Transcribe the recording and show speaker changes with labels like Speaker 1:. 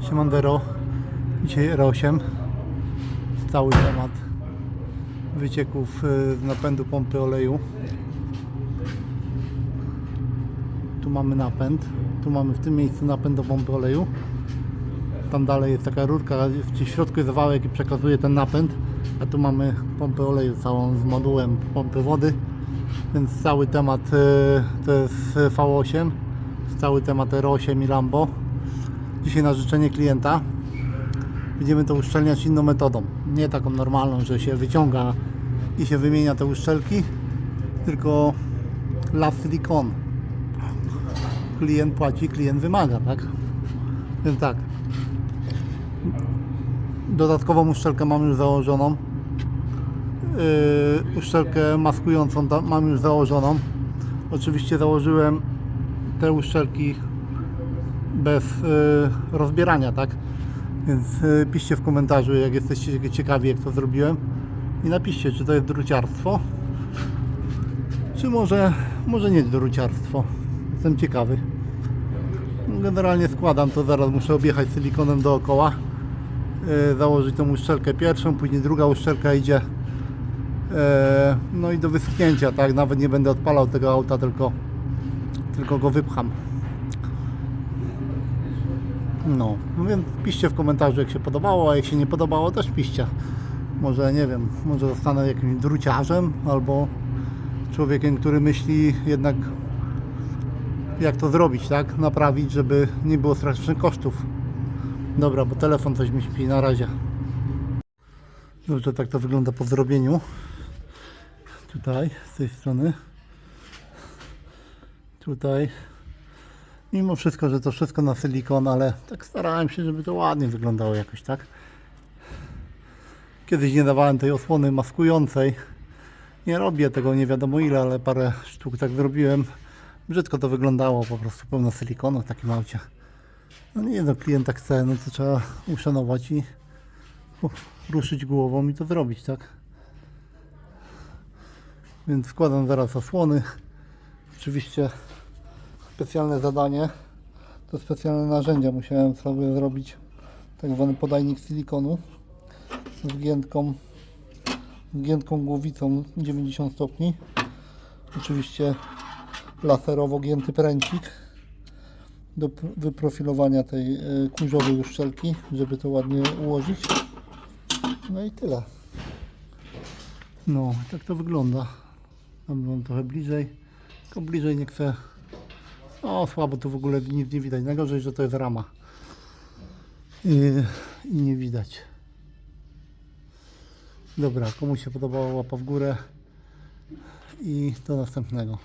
Speaker 1: Siemandero. Dzisiaj R8. Cały temat wycieków y, z napędu pompy oleju. Tu mamy napęd. Tu mamy w tym miejscu napęd do pompy oleju. Tam dalej jest taka rurka, w środku jest wałek i przekazuje ten napęd. A tu mamy pompę oleju całą z modułem pompy wody. Więc cały temat y, to jest V8. Cały temat R8 i Lambo. Dzisiaj na życzenie klienta będziemy to uszczelniać inną metodą. Nie taką normalną, że się wyciąga i się wymienia te uszczelki, tylko las silikon. Klient płaci, klient wymaga, tak? Więc tak. Dodatkową uszczelkę mam już założoną. Yy, uszczelkę maskującą mam już założoną. Oczywiście założyłem te uszczelki bez y, rozbierania, tak? Więc y, piszcie w komentarzu, jak jesteście ciekawi, jak to zrobiłem. I napiszcie, czy to jest druciarstwo, czy może, może nie druciarstwo. Jestem ciekawy. Generalnie składam to, zaraz muszę objechać silikonem dookoła. y, założyć tą uszczelkę pierwszą, później druga uszczelka idzie. no i do wyschnięcia, tak? Nawet nie będę odpalał tego auta, tylko, tylko go wypcham. No, no więc piszcie w komentarzu jak się podobało, a jak się nie podobało też piszcie. Może nie wiem, może zostanę jakimś druciarzem albo człowiekiem, który myśli jednak jak to zrobić, tak? Naprawić, żeby nie było strasznych kosztów. Dobra, bo telefon coś mi śpi na razie. Dobrze, tak to wygląda po zrobieniu. Tutaj, z tej strony. Tutaj mimo wszystko, że to wszystko na silikon, ale tak starałem się, żeby to ładnie wyglądało jakoś, tak? Kiedyś nie dawałem tej osłony maskującej. Nie robię tego nie wiadomo ile, ale parę sztuk tak zrobiłem. Brzydko to wyglądało, po prostu pełno silikonu w takim aucie. No nie no, klienta chce, no to trzeba uszanować i u, ruszyć głową i to zrobić, tak? Więc składam zaraz osłony. Oczywiście specjalne zadanie. To specjalne narzędzia musiałem sobie zrobić. Tak zwany podajnik silikonu z giętką, z giętką głowicą 90 stopni. Oczywiście laserowo gięty pręcik do wyprofilowania tej e, kurzowej uszczelki, żeby to ładnie ułożyć. No i tyle. No, tak to wygląda. Tam trochę bliżej. Tylko bliżej nie chcę o, słabo tu w ogóle nic nie widać. Najgorzej, że to jest rama. I, nie widać. Dobra, komu się podobało łapa w górę i do następnego.